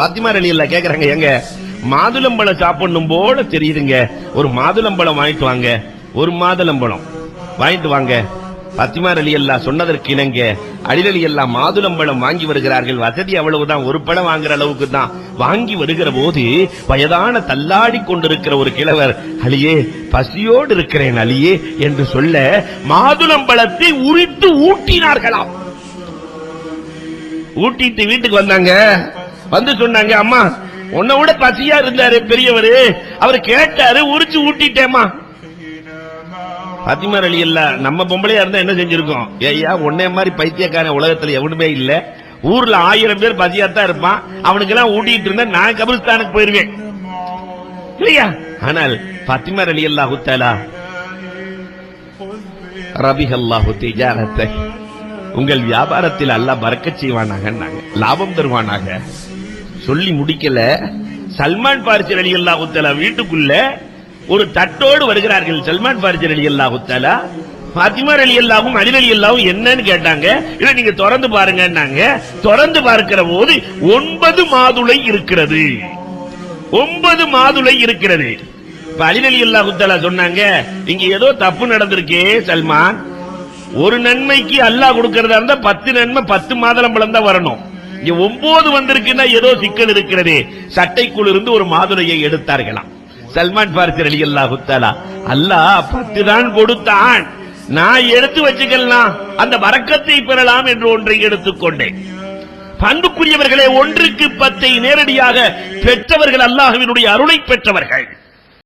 பாத்திமா அலி கேக்குறாங்க எங்க மாதுளம்பழம் சாப்பிடணும் போல தெரியுதுங்க. ஒரு மாதுளம்பழம் வாங்கிட்டு வாங்க ஒரு மாதுளம்பழம் வாங்கிட்டு வாங்க. பத்திமா அலி அல்லா சொன்னதற்கு இணங்க அலிரலி அல்லா மாதுளம்பழம் வாங்கி வருகிறார்கள். வசதி அவ்வளவுதான் ஒரு பழம் வாங்குற அளவுக்கு தான். வாங்கி வருகிற போது வயதான தள்ளாடி கொண்டிருக்கிற ஒரு கிழவர் அலியே பசியோடு இருக்கிறேன் அலியே என்று சொல்ல மாதுளம்பழத்தை உரித்து ஊட்டினார்களாம். ஊட்டிட்டு வீட்டுக்கு வந்தாங்க. வந்து சொன்னாங்க அம்மா உன்னை விட பசியா இருந்தாரு பெரியவர். அவர் கேட்டாரு உரிச்சு ஊட்டிட்டேம்மா. பாத்திமா அலி இல்ல நம்ம பொம்பளையா இருந்தா என்ன செஞ்சிருக்கோம்? ஏய்யா உன்னே மாதிரி பைத்தியக்காரன் உலகத்துல எவனுமே இல்ல. ஊர்ல ஆயிரம் பேர் பசியாத்தான் இருப்பான். அவனுக்கு எல்லாம் ஊட்டிட்டு இருந்தா நான் கபிரிஸ்தானுக்கு போயிருவேன். இல்லையா? ஆனால் பாத்திமா அலி அல்லா ஹுத்தாலா ரபிஹ் அல்லாஹு திஜாரத்தை உங்கள் வியாபாரத்தில் அல்லாஹ் பறக்க செய்வானாக லாபம் தருவானாக. சொல்லி முடிக்கல. சல்மான் பாரிசி அலி அல்லாஹு தஆலா வீட்டுக்குள்ள ஒரு தட்டோடு வருகிறார்கள். சல்மான் பாரிசி அலி அல்லாஹு தஆலா. அலி அல்லாவும் அலி அலி அல்லாவும் என்னன்னு கேட்டாங்க. இல்ல நீங்க திறந்து பாருங்கன்னாங்க. திறந்து பார்க்கிற போது ஒன்பது மாதுளை இருக்கிறது. ஒன்பது மாதுளை இருக்கிறது. இப்ப அலி அலி சொன்னாங்க இங்க ஏதோ தப்பு நடந்திருக்கே சல்மான். ஒரு நன்மைக்கு அல்லாஹ் கொடுக்கறதா இருந்தா பத்து நன்மை பத்து மாதுளம்பழம் தான் வரணும். இங்க ஒன்பது வந்திருக்குன்னா ஏதோ சிக்கல் இருக்கிறதே. சட்டைக்குள் இருந்து ஒரு மாதுளையை எடுத்தார்களாம். சல்மான் பார்க்கர் அலி அல்லா குத்தாலா அல்லாஹ் பத்து தான் கொடுத்தான். நான் எடுத்து வச்சுக்கலாம் அந்த வரக்கத்தை பெறலாம் என்று ஒன்றை எடுத்துக்கொண்டேன். பண்புக்குரியவர்களே ஒன்றுக்கு பத்தை நேரடியாக பெற்றவர்கள் அல்லாஹ்வினுடைய அருளை பெற்றவர்கள்.